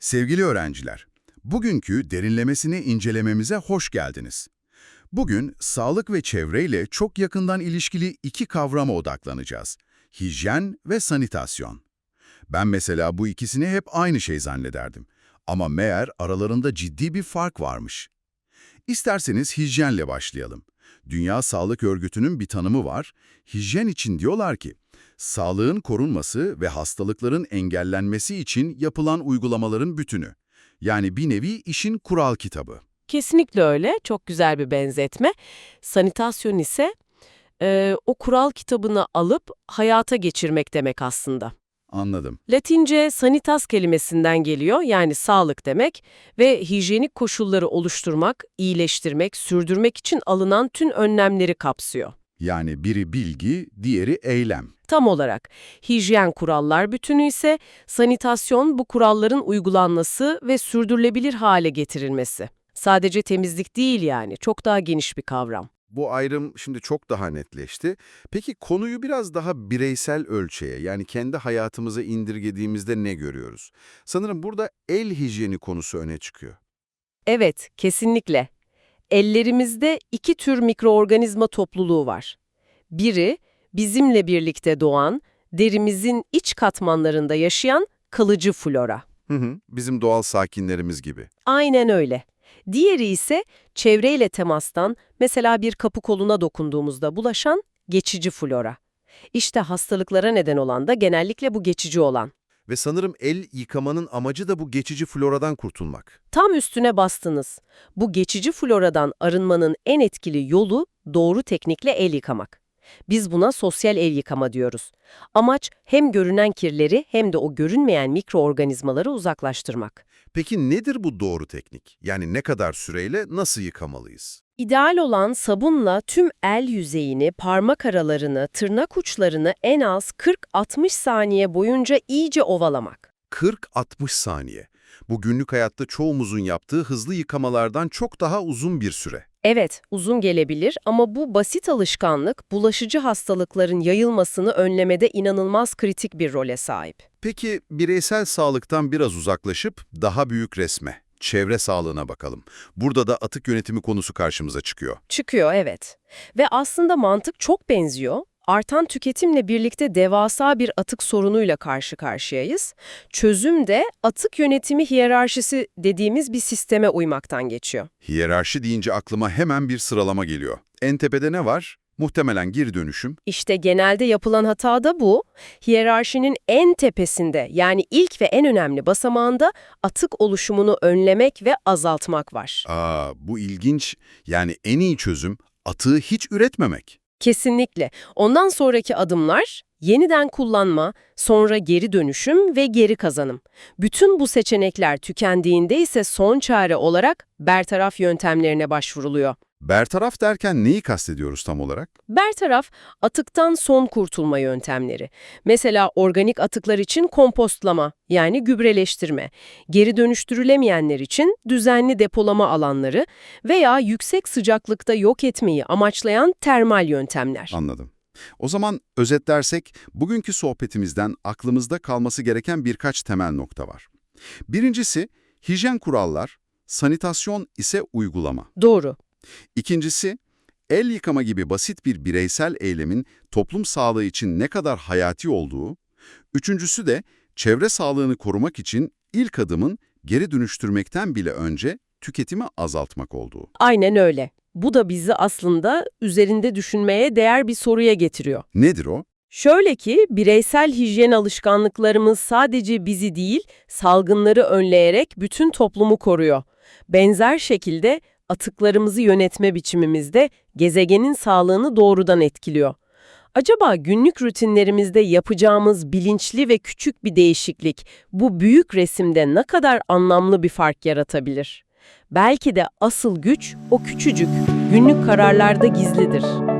Sevgili öğrenciler, bugünkü derinlemesine incelememize hoş geldiniz. Bugün sağlık ve çevreyle çok yakından ilişkili iki kavrama odaklanacağız. Hijyen ve sanitasyon. Ben mesela bu ikisini hep aynı şey zannederdim. Ama meğer aralarında ciddi bir fark varmış. İsterseniz hijyenle başlayalım. Dünya Sağlık Örgütü'nün bir tanımı var. Hijyen için diyorlar ki, sağlığın korunması ve hastalıkların engellenmesi için yapılan uygulamaların bütünü. Yani bir nevi işin kural kitabı. Kesinlikle öyle. Çok güzel bir benzetme. Sanitasyon ise e, o kural kitabını alıp hayata geçirmek demek aslında. Anladım. Latince sanitas kelimesinden geliyor yani sağlık demek ve hijyenik koşulları oluşturmak, iyileştirmek, sürdürmek için alınan tüm önlemleri kapsıyor. Yani biri bilgi, diğeri eylem. Tam olarak hijyen kurallar bütünü ise sanitasyon bu kuralların uygulanması ve sürdürülebilir hale getirilmesi. Sadece temizlik değil yani, çok daha geniş bir kavram. Bu ayrım şimdi çok daha netleşti. Peki konuyu biraz daha bireysel ölçeğe yani kendi hayatımıza indirgediğimizde ne görüyoruz? Sanırım burada el hijyeni konusu öne çıkıyor. Evet, kesinlikle. Ellerimizde iki tür mikroorganizma topluluğu var. Biri, bizimle birlikte doğan, derimizin iç katmanlarında yaşayan kalıcı flora. Hı hı, bizim doğal sakinlerimiz gibi. Aynen öyle. Diğeri ise çevreyle temastan, mesela bir kapı koluna dokunduğumuzda bulaşan geçici flora. İşte hastalıklara neden olan da genellikle bu geçici olan. Ve sanırım el yıkamanın amacı da bu geçici floradan kurtulmak. Tam üstüne bastınız. Bu geçici floradan arınmanın en etkili yolu doğru teknikle el yıkamak. Biz buna sosyal el yıkama diyoruz. Amaç hem görünen kirleri hem de o görünmeyen mikroorganizmaları uzaklaştırmak. Peki nedir bu doğru teknik? Yani ne kadar süreyle nasıl yıkamalıyız? İdeal olan sabunla tüm el yüzeyini, parmak aralarını, tırnak uçlarını en az 40-60 saniye boyunca iyice ovalamak. 40-60 saniye. Bu günlük hayatta çoğumuzun yaptığı hızlı yıkamalardan çok daha uzun bir süre. Evet, uzun gelebilir ama bu basit alışkanlık bulaşıcı hastalıkların yayılmasını önlemede inanılmaz kritik bir role sahip. Peki bireysel sağlıktan biraz uzaklaşıp daha büyük resme, çevre sağlığına bakalım. Burada da atık yönetimi konusu karşımıza çıkıyor. Çıkıyor evet. Ve aslında mantık çok benziyor. Artan tüketimle birlikte devasa bir atık sorunuyla karşı karşıyayız. Çözüm de atık yönetimi hiyerarşisi dediğimiz bir sisteme uymaktan geçiyor. Hiyerarşi deyince aklıma hemen bir sıralama geliyor. En tepede ne var? Muhtemelen geri dönüşüm. İşte genelde yapılan hata da bu. Hiyerarşinin en tepesinde yani ilk ve en önemli basamağında atık oluşumunu önlemek ve azaltmak var. Aa, bu ilginç. Yani en iyi çözüm atığı hiç üretmemek. Kesinlikle. Ondan sonraki adımlar yeniden kullanma, sonra geri dönüşüm ve geri kazanım. Bütün bu seçenekler tükendiğinde ise son çare olarak bertaraf yöntemlerine başvuruluyor. Bertaraf derken neyi kastediyoruz tam olarak? Bertaraf, atıktan son kurtulma yöntemleri. Mesela organik atıklar için kompostlama, yani gübreleştirme, geri dönüştürülemeyenler için düzenli depolama alanları veya yüksek sıcaklıkta yok etmeyi amaçlayan termal yöntemler. Anladım. O zaman özetlersek bugünkü sohbetimizden aklımızda kalması gereken birkaç temel nokta var. Birincisi hijyen kurallar, sanitasyon ise uygulama. Doğru. İkincisi, el yıkama gibi basit bir bireysel eylemin toplum sağlığı için ne kadar hayati olduğu. Üçüncüsü de çevre sağlığını korumak için ilk adımın geri dönüştürmekten bile önce tüketimi azaltmak olduğu. Aynen öyle. Bu da bizi aslında üzerinde düşünmeye değer bir soruya getiriyor. Nedir o? Şöyle ki, bireysel hijyen alışkanlıklarımız sadece bizi değil, salgınları önleyerek bütün toplumu koruyor. Benzer şekilde atıklarımızı yönetme biçimimizde gezegenin sağlığını doğrudan etkiliyor. Acaba günlük rutinlerimizde yapacağımız bilinçli ve küçük bir değişiklik bu büyük resimde ne kadar anlamlı bir fark yaratabilir? Belki de asıl güç o küçücük, günlük kararlarda gizlidir.